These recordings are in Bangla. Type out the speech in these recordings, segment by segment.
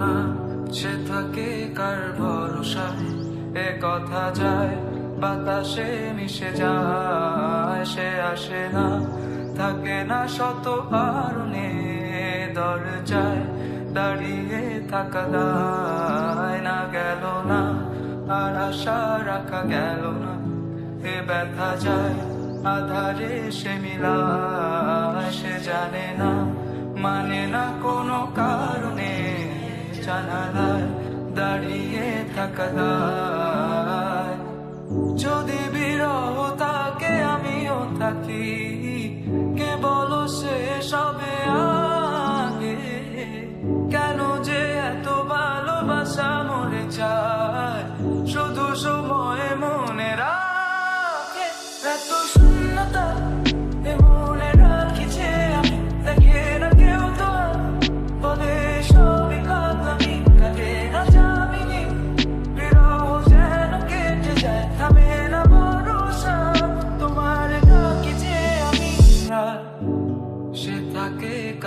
না, সে থাকে কার এ কথা যায়, বাতাসে মিশে যায়, সে আসে না, থাকে না শত কারণে দাঁড়িয়ে থাকা দায় না, গেল না, আর আশা রাখা গেল না। এ ব্যথা যায়, আধারে সে সে জানে না মানে না কোনো কারণে। থাকা দায় যদি বিরহ তাকে আমিও থাকি।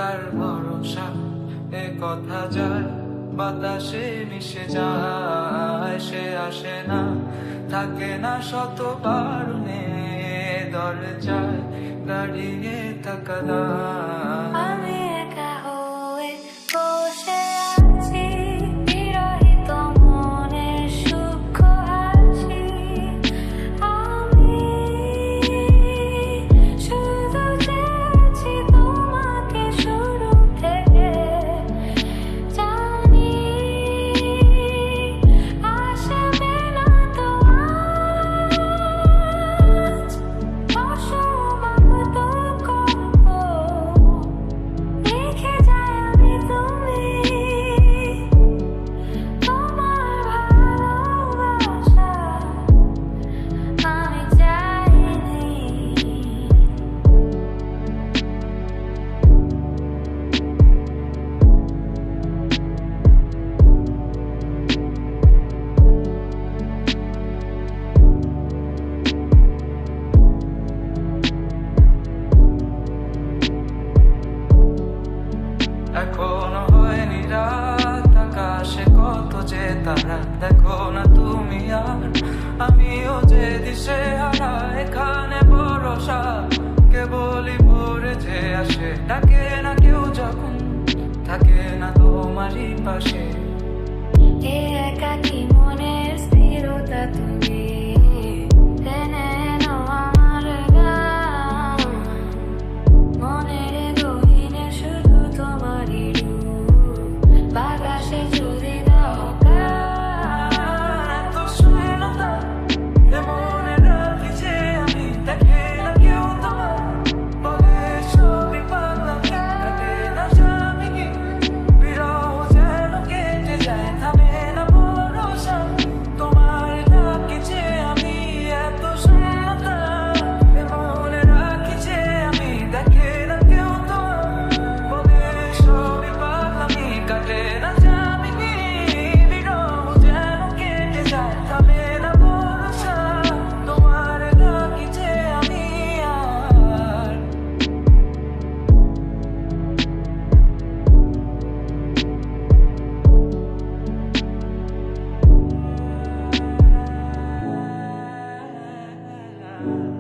কার ভরসা, এ কথা যায়, বাতাসে মিশে যায়, সে আসে না, থাকে না শত কারণে দরজায় দাঁড়িয়ে থাকা তারা দেখো না তুমি আর। আমিও যে দিশে হারা এখানে ভরসা। কেবলই ভরে যে আসে, ডাকে না কেউ যখন। থাকে না তোমারই পাশে। একাকিনী love.